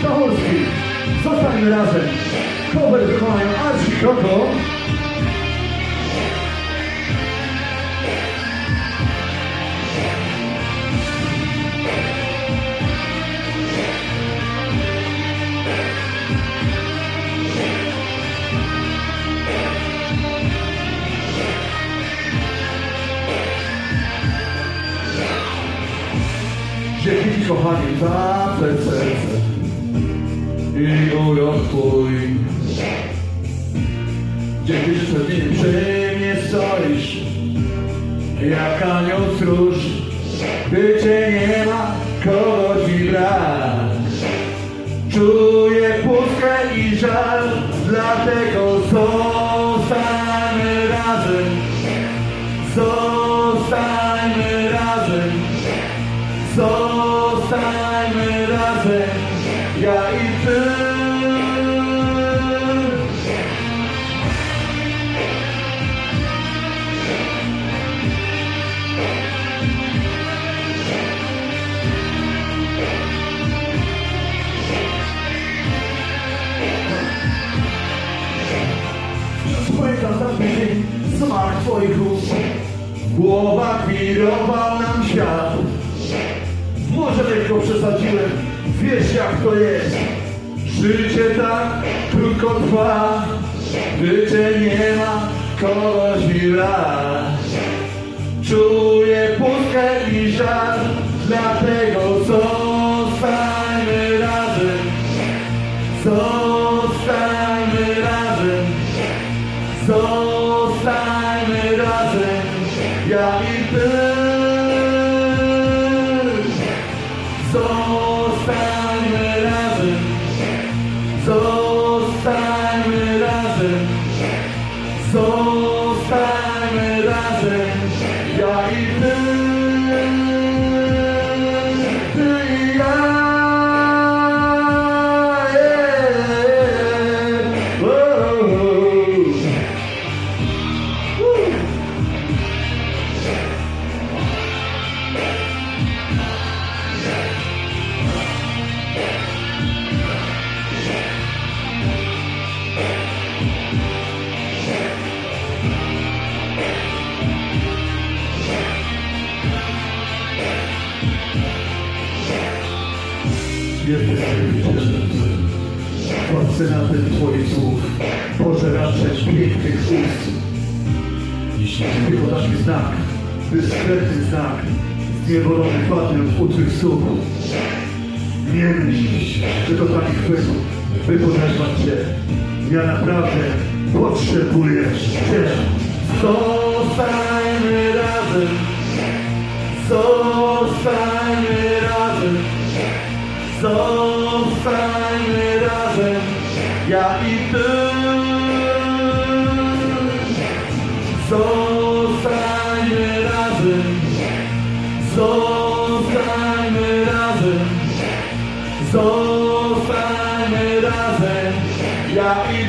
Stachowski. Zostańmy razem. Cover wykonają Archie Koko. Dzięki kochani za serce i. Dzięki, że przed nim stoisz, jak anioł stróż, gdy nie ma, kogoś mi. Czuję pustkę i żal, dlatego zostańmy razem, zostańmy smak twoich ust. W głowach wirował nam świat. Może lekko przesadziłem, wiesz jak to jest. Życie tak krótko trwa, życie nie ma kogoś mi brak. Czuję pustkę i żal, dlatego zostańmy razem. Zostańmy razem, zostańmy razem, ja i ty. Zostańmy Fascynatem Twoich słów, pożeraczem pięknych ust. Jeśli Ty podasz mi znak, dyskretny znak, zniewolony padłem u Twych stóp. Nie myśl, że to taki chwyt, by podeszwać Cię. Ja naprawdę potrzebuję Cię. Zostańmy razem, zostańmy razem. Zostańmy razem, ja i ty. Zostańmy razem, zostańmy razem, zostańmy razem, ja i